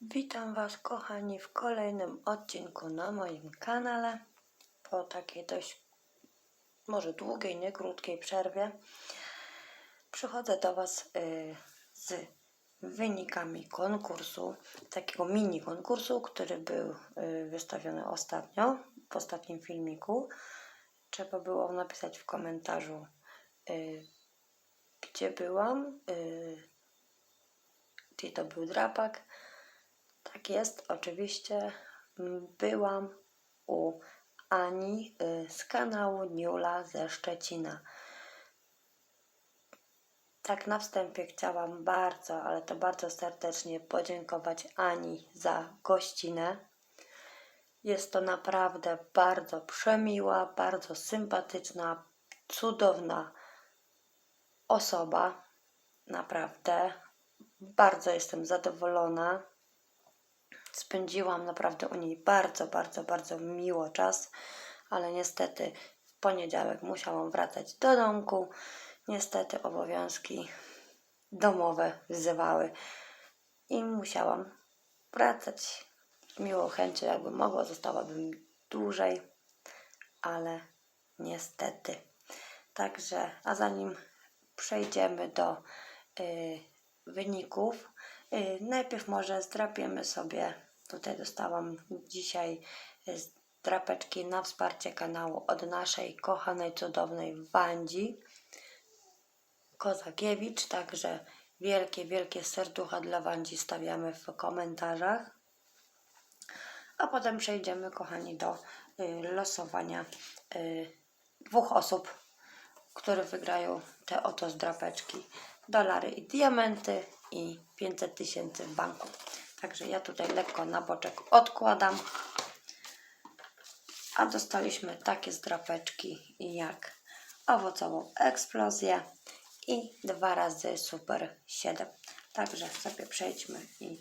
Witam Was, kochani, w kolejnym odcinku na moim kanale. Po takiej dość, może długiej, nie krótkiej przerwie, przychodzę do Was y, z wynikami konkursu, takiego mini konkursu, który był y, wystawiony ostatnio, w ostatnim filmiku. Trzeba było napisać w komentarzu, y, gdzie byłam, y, czyli to był drapak. Tak jest, oczywiście m, byłam u Ani y, z kanału Niula ze Szczecina. Tak na wstępie chciałam bardzo, ale to bardzo serdecznie podziękować Ani za gościnę. Jest to naprawdę bardzo przemiła, bardzo sympatyczna, cudowna osoba. Naprawdę bardzo jestem zadowolona. Spędziłam naprawdę u niej bardzo, bardzo, bardzo miło czas, ale niestety w poniedziałek musiałam wracać do domku. Niestety obowiązki domowe wzywały i musiałam wracać. Z miłą chęcią, jakbym mogła, zostałabym dłużej, ale niestety. Także, a zanim przejdziemy do y, wyników, y, najpierw może zdrapiemy sobie. Tutaj dostałam dzisiaj y, drapeczki na wsparcie kanału od naszej kochanej, cudownej Wandzi Kozakiewicz. Także wielkie, wielkie serducha dla Wandzi stawiamy w komentarzach. A potem przejdziemy, kochani, do y, losowania y, dwóch osób, które wygrają te oto zdrapeczki. Dolary i diamenty i 500 tysięcy w banku. Także ja tutaj lekko na boczek odkładam. A dostaliśmy takie zdrapeczki jak owocową eksplozję i dwa razy super 7. Także sobie przejdźmy i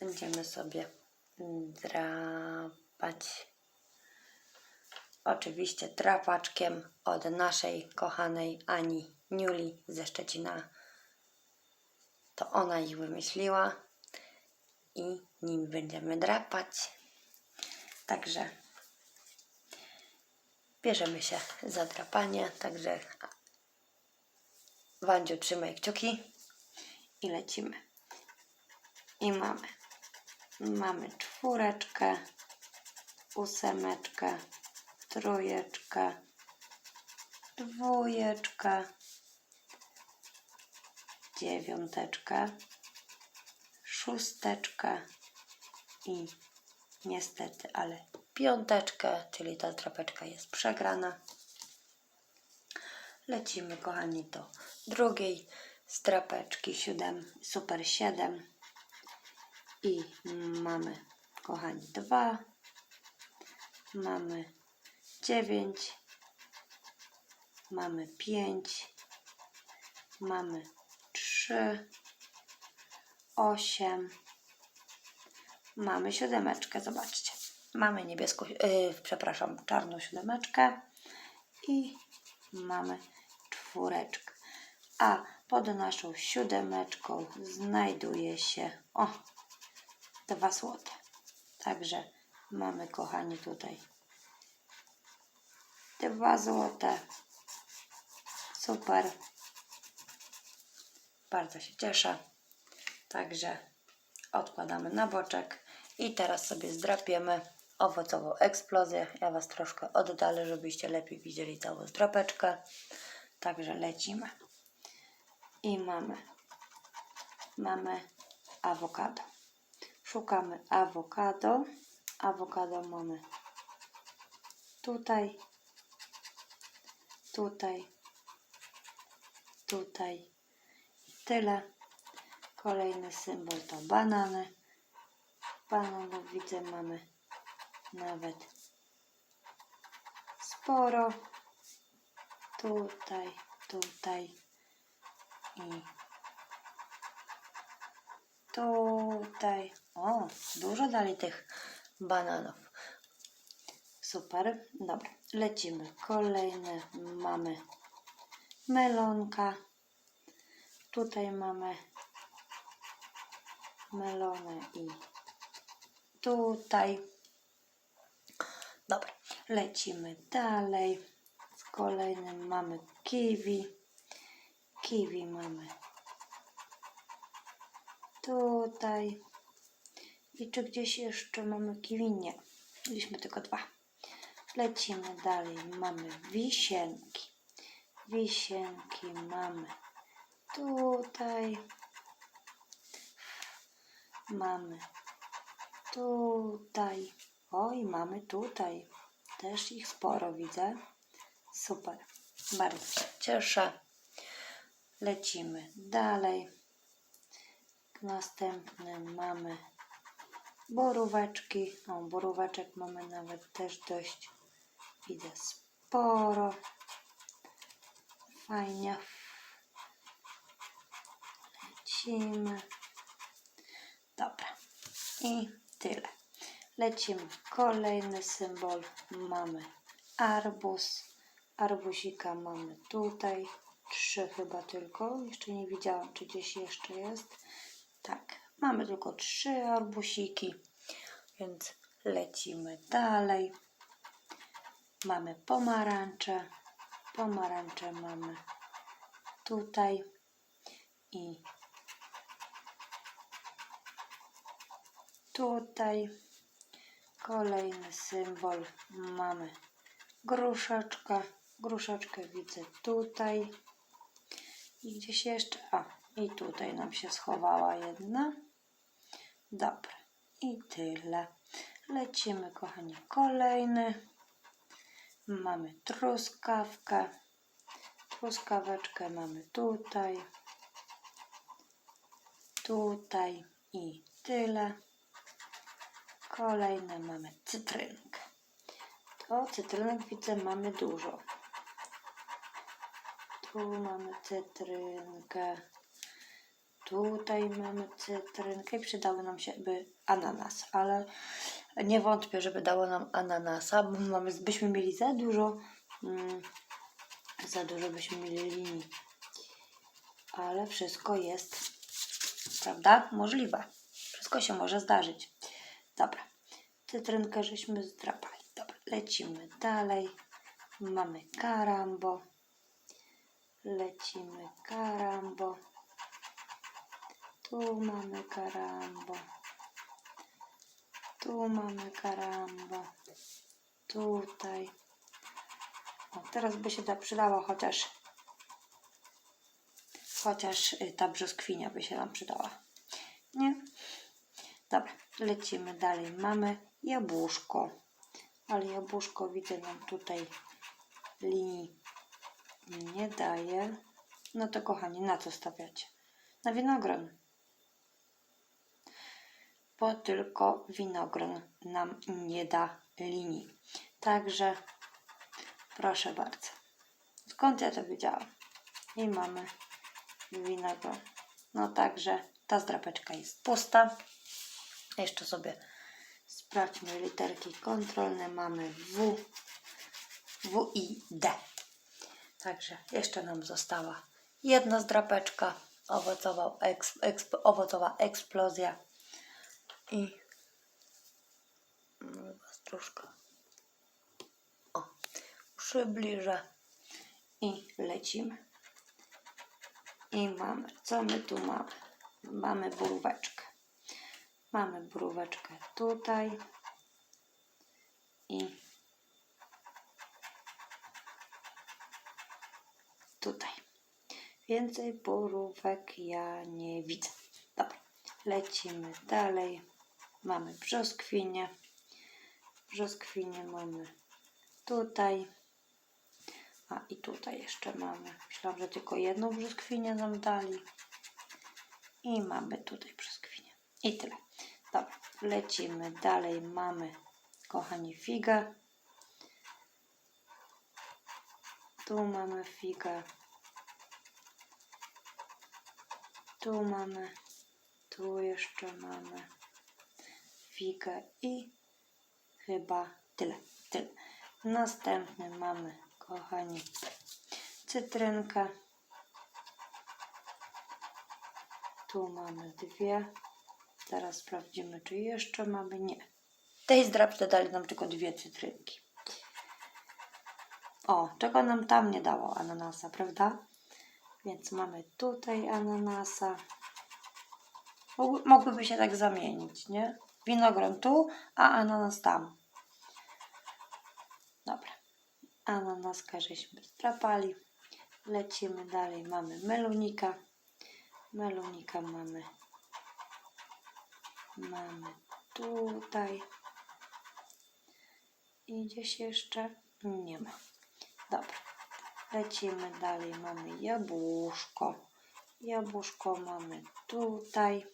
będziemy sobie drapać. Oczywiście drapaczkiem od naszej kochanej Ani Niuli ze Szczecina. To ona ich wymyśliła i nim będziemy drapać. Także bierzemy się za drapanie. Także Wandziu, trzymaj kciuki i lecimy. I mamy. Mamy czwóreczkę, ósemeczkę, trójeczkę, dwójeczkę, dziewiąteczkę, szósteczkę i niestety, ale piąteczkę, czyli ta drapeczka jest przegrana. Lecimy, kochani, do drugiej strapeczki 7, super 7 i mamy, kochani, 2, mamy 9, mamy 5, mamy 3, 8, mamy siódemeczkę, zobaczcie. Mamy niebieską, yy, przepraszam, czarną siódemeczkę i mamy czwóreczkę. A pod naszą siódemeczką znajduje się, o, dwa złote. Także mamy, kochani, tutaj dwa złote. Super. Bardzo się cieszę. Także odkładamy na boczek i teraz sobie zdrapiemy owocową eksplozję. Ja Was troszkę oddalę, żebyście lepiej widzieli całą zdrapeczkę. Także lecimy. I mamy mamy awokado. Szukamy awokado. Awokado mamy tutaj, tutaj, tutaj tyle. Kolejny symbol to banany. Bananów widzę mamy nawet sporo. Tutaj, tutaj i tutaj. O, dużo dali tych bananów. Super. Dobra, lecimy. Kolejny mamy melonka. Tutaj mamy melonę i tutaj. Dobra, lecimy dalej. Z kolejnym mamy kiwi. Kiwi mamy tutaj. I czy gdzieś jeszcze mamy kiwi? Nie. Mieliśmy tylko dwa. Lecimy dalej. Mamy wisienki. Wisienki mamy tutaj. Mamy tutaj. Oj, mamy tutaj. Też ich sporo widzę. Super. Bardzo się cieszę. Lecimy dalej. Następny mamy boróweczki. O, boróweczek mamy nawet też dość. Widzę sporo. Fajnie. Lecimy. Dobra. I tyle. Lecimy. Kolejny symbol. Mamy arbuz. Arbuzika mamy tutaj. Trzy chyba tylko. Jeszcze nie widziałam, czy gdzieś jeszcze jest. Tak. Mamy tylko trzy arbusiki. Więc lecimy dalej. Mamy pomarańcze. Pomarańcze mamy tutaj. I tutaj kolejny symbol mamy gruszeczkę. Gruszeczkę widzę tutaj. I gdzieś jeszcze, a i tutaj nam się schowała jedna. Dobra, i tyle. Lecimy, kochani, kolejny. Mamy truskawkę. Truskaweczkę mamy tutaj. Tutaj i tyle. Kolejne mamy cytrynkę. To cytrynek widzę mamy dużo. Tu mamy cytrynkę. Tutaj mamy cytrynkę i przydały nam się by ananas, ale nie wątpię, żeby dało nam ananasa, bo mamy, byśmy mieli za dużo, mm, za dużo byśmy mieli linii. Ale wszystko jest, prawda, możliwe. Wszystko się może zdarzyć. Dobra, cytrynkę żeśmy zdrapali. Dobra, lecimy dalej. Mamy karambo. Lecimy karambo. Tu mamy karambo. Tu mamy karambo. Tutaj. O, teraz by się ta przydała chociaż chociaż y, ta brzoskwinia by się nam przydała. Nie? Dobra, lecimy dalej. Mamy jabłuszko. Ale jabłuszko widzę nam tutaj linii nie daje. No to kochani, na co stawiacie? Na winogron. Bo tylko winogron nam nie da linii. Także proszę bardzo. Skąd ja to wiedziałam? I mamy winogron. No także ta zdrapeczka jest pusta. Jeszcze sobie sprawdźmy literki kontrolne. Mamy W, W i D. Także jeszcze nam została jedna zdrapeczka, owocowa, eks, eksp, owocowa eksplozja i was troszkę o, przybliżę i lecimy. I mamy, co my tu mamy? Mamy boróweczkę. Mamy boróweczkę tutaj i tutaj. Więcej borówek ja nie widzę. Dobra, lecimy dalej. Mamy brzoskwinie. Brzoskwinie mamy tutaj. A i tutaj jeszcze mamy. Myślałam, że tylko jedną brzoskwinię nam dali. I mamy tutaj brzoskwinię. I tyle. Dobra, lecimy dalej. Mamy, kochani, figę. Tu mamy figę. Tu mamy. Tu jeszcze mamy figę i chyba tyle. tyle. Następny mamy, kochani, cytrynkę. Tu mamy dwie. Teraz sprawdzimy, czy jeszcze mamy. Nie. Tej zdrabce dali nam tylko dwie cytrynki. O, czego nam tam nie dało ananasa, prawda? Więc mamy tutaj ananasa. Mogły- Mogłyby się tak zamienić, nie? Winogron tu, a ananas tam. Dobra. Ananaska żeśmy strapali. Lecimy dalej. Mamy melonika. Melonika mamy. Mamy tutaj. I gdzieś jeszcze? Nie ma. Dobra. Lecimy dalej. Mamy jabłuszko. Jabłuszko mamy tutaj.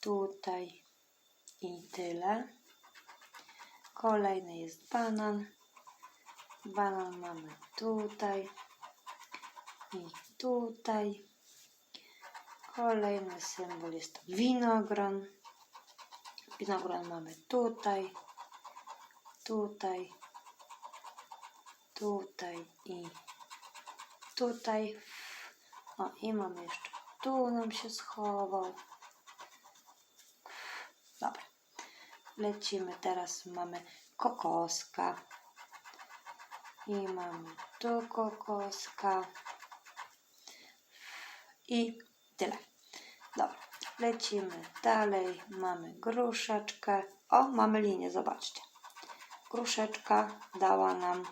Tutaj. I tyle. Kolejny jest banan. Banan mamy tutaj i tutaj. Kolejny symbol jest winogron. Winogron mamy tutaj, tutaj, tutaj i tutaj. O, i mamy jeszcze tu nam się schował. Dobra. Lecimy teraz, mamy kokoska. I mamy tu kokoska. I tyle. Dobra, lecimy dalej. Mamy gruszeczkę. O, mamy linię, zobaczcie. Gruszeczka dała nam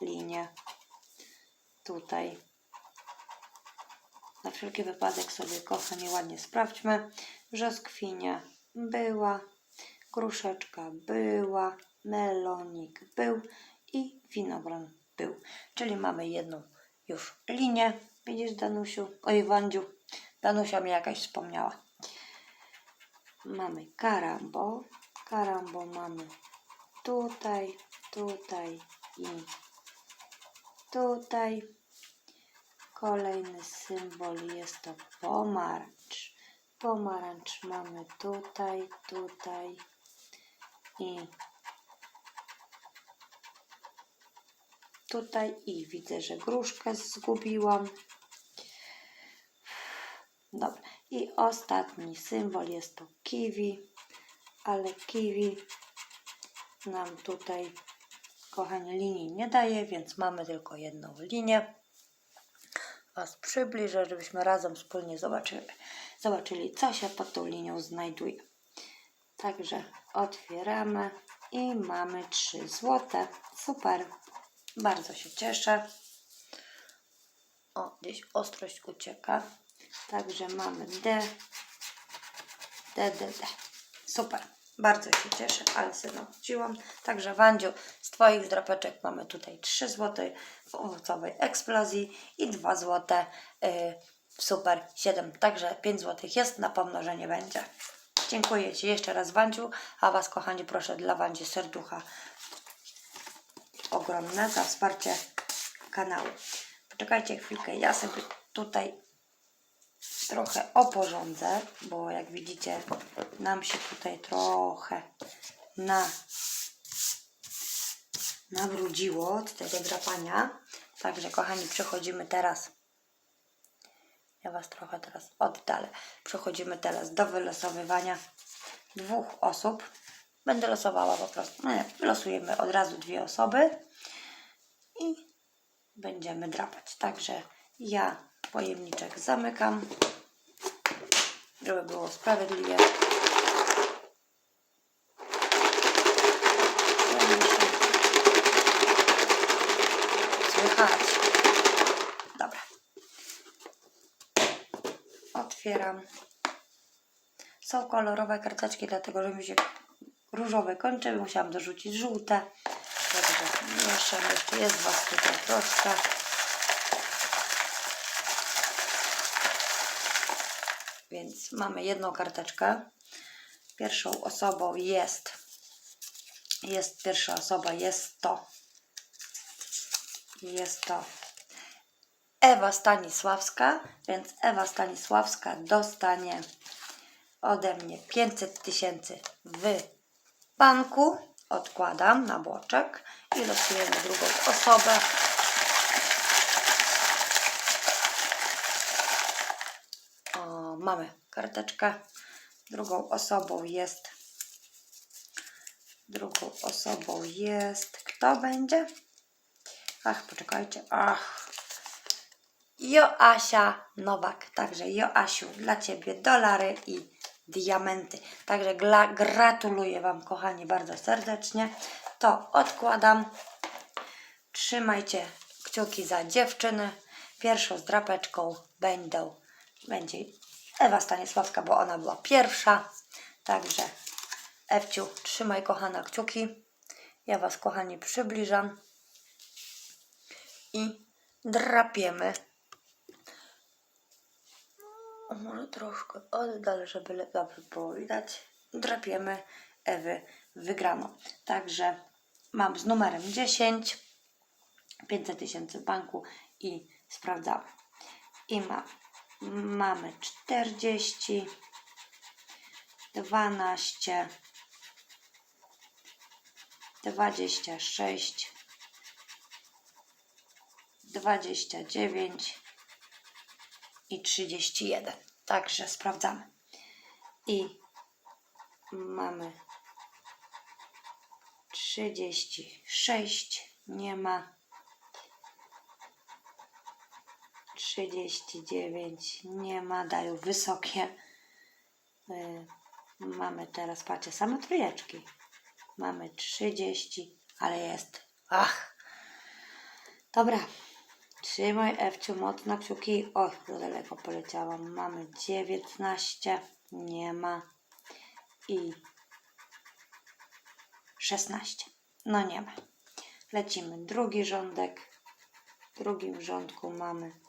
linię tutaj. Na wszelki wypadek sobie, kochani, ładnie sprawdźmy. Brzoskwinia była, gruszeczka była, melonik był i winogron był. Czyli mamy jedną już linię. Widzisz, Danusiu? Oj, Wandziu. Danusia mi jakaś wspomniała. Mamy karambo. Karambo mamy tutaj, tutaj i tutaj. Kolejny symbol jest to pomarańcz. Pomarańcz mamy tutaj, tutaj i tutaj i widzę, że gruszkę zgubiłam. Dobra. I ostatni symbol jest to kiwi, ale kiwi nam tutaj, kochani, linii nie daje, więc mamy tylko jedną linię. Was przybliżę, żebyśmy razem wspólnie zobaczyli, zobaczyli co się pod tą linią znajduje. Także otwieramy i mamy 3 złote. Super. Bardzo się cieszę. O, gdzieś ostrość ucieka. Także mamy D, D, D, D. Super. Bardzo się cieszę, ale sobie. Także Wandziu, z Twoich drapeczek mamy tutaj 3 zł w owocowej eksplozji i 2 zł y, w super 7. Także 5 zł jest, na pomnożenie będzie. Dziękuję Ci jeszcze raz Wandziu, a Was kochani proszę dla Wandzi serducha ogromne za wsparcie kanału. Poczekajcie chwilkę, ja sobie tutaj trochę oporządzę, bo jak widzicie nam się tutaj trochę na nawróciło od tego drapania. Także kochani, przechodzimy teraz ja Was trochę teraz oddalę. Przechodzimy teraz do wylosowywania dwóch osób. Będę losowała po prostu. No losujemy od razu dwie osoby i będziemy drapać. Także ja pojemniczek zamykam, żeby było sprawiedliwie. Słychać. Dobra. Otwieram. Są kolorowe karteczki, dlatego że mi się różowe kończy. Musiałam dorzucić żółte. Mieszam. Jeszcze jest Was tutaj troszkę. Więc mamy jedną karteczkę. Pierwszą osobą jest jest pierwsza osoba, jest to jest to Ewa Stanisławska, więc Ewa Stanisławska dostanie ode mnie 500 tysięcy w banku. Odkładam na boczek i losujemy drugą osobę. Mamy karteczkę. Drugą osobą jest. Drugą osobą jest. Kto będzie? Ach, poczekajcie. Ach. Joasia Nowak. Także Joasiu, dla Ciebie dolary i diamenty. Także gratuluję Wam, kochani, bardzo serdecznie. To odkładam. Trzymajcie kciuki za dziewczyny. Pierwszą zdrapeczką będą, będzie Ewa Stanisławska, bo ona była pierwsza. Także Ewciu, trzymaj kochana kciuki. Ja Was, kochani, przybliżam. I drapiemy. O, Może troszkę oddal, żeby dobrze było widać. Drapiemy Ewy wygraną. Także mam z numerem 10, 500 tysięcy w banku i sprawdzamy. I ma, mamy 40, 12, 26, 29 i 31. Także sprawdzamy. I mamy 36, nie ma. 39, nie ma, dają wysokie. Y, mamy teraz, patrzcie, same trójeczki. Mamy 30, ale jest. Ach! Dobra. Trzymaj Ewciu mocno kciuki. Oj, za daleko poleciałam. Mamy 19, nie ma. I 16. No nie ma. Lecimy. Drugi rządek. W drugim rządku mamy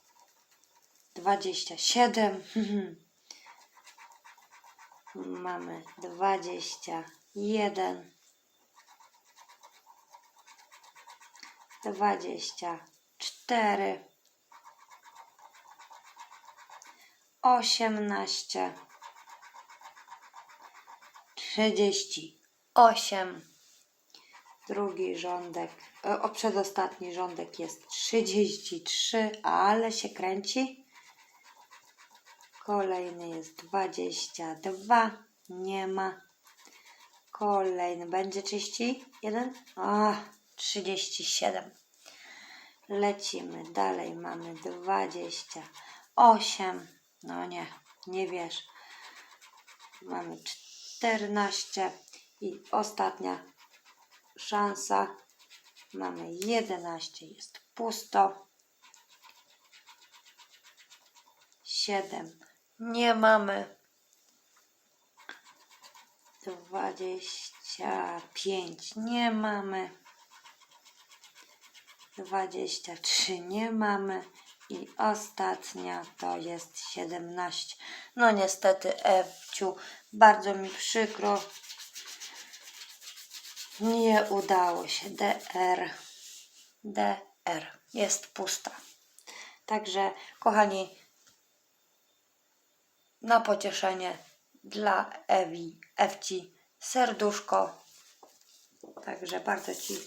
27. mamy 21. 24. 18. 38. Drugi rządek, e, o przedostatni rządek jest 33, ale się kręci. Kolejny jest 22, nie ma. Kolejny będzie 31, a 37. Lecimy dalej, mamy 28, no nie, nie wiesz. Mamy 14 i ostatnia szansa. Mamy 11, jest pusto. 7, nie mamy. 25, nie mamy. 23, nie mamy. I ostatnia to jest 17. No niestety, Ewciu, bardzo mi przykro. Nie udało się. DR. DR. Jest pusta. Także, kochani, na pocieszenie dla Ewi, Ewci, serduszko. Także bardzo Ci,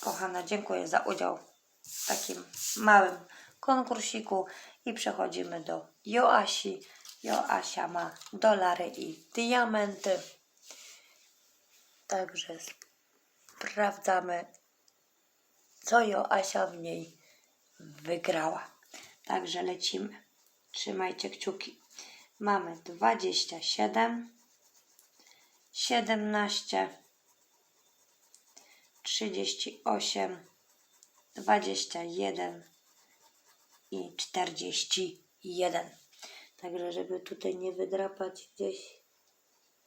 kochana, dziękuję za udział w takim małym konkursiku i przechodzimy do Joasi. Joasia ma dolary i diamenty. Także sprawdzamy, co Joasia w niej wygrała. Także lecimy. Trzymajcie kciuki. Mamy 27, 17, 38, 21 i 41. Także, żeby tutaj nie wydrapać gdzieś,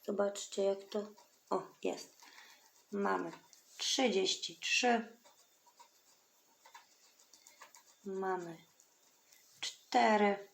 zobaczcie jak to. O, jest. Mamy 33. Mamy 4.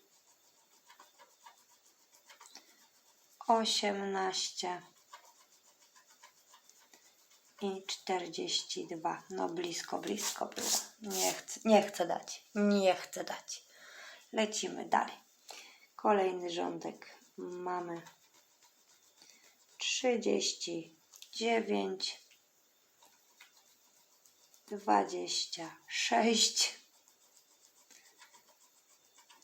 osiemnaście i czterdzieści dwa. No blisko, blisko było. Nie chcę, nie chcę dać. Nie chcę dać. Lecimy dalej. Kolejny rządek mamy trzydzieści dziewięć, dwadzieścia sześć,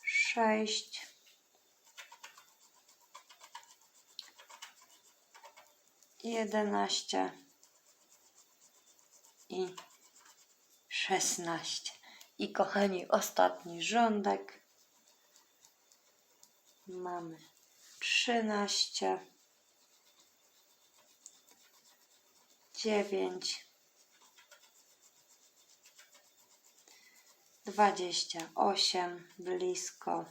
sześć, jedenaście i szesnaście. I kochani, ostatni rządek. Mamy trzynaście, dziewięć, dwadzieścia osiem, blisko,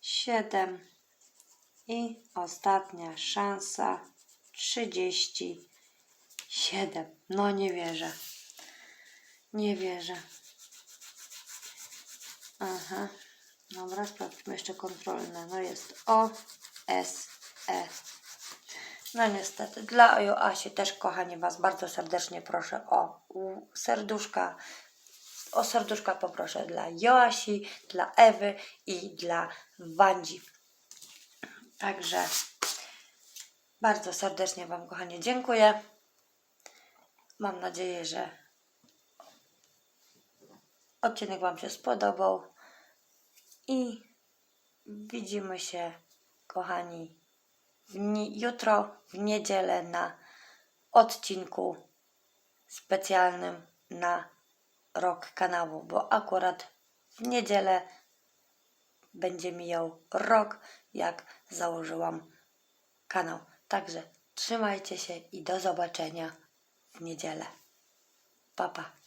siedem i ostatnia szansa trzydzieści siedem. No nie wierzę. Nie wierzę. Aha. Dobra, sprawdźmy jeszcze kontrolne. No jest O, S, E. No niestety, dla Joasi też, kochani, Was bardzo serdecznie proszę o serduszka. O serduszka poproszę dla Joasi, dla Ewy i dla Wandzi. Także bardzo serdecznie Wam, kochani, dziękuję. Mam nadzieję, że odcinek Wam się spodobał. I widzimy się, kochani, w jutro w niedzielę na odcinku specjalnym na rok kanału, bo akurat w niedzielę będzie mijał rok, jak założyłam kanał. Także trzymajcie się i do zobaczenia w niedzielę. Pa, pa.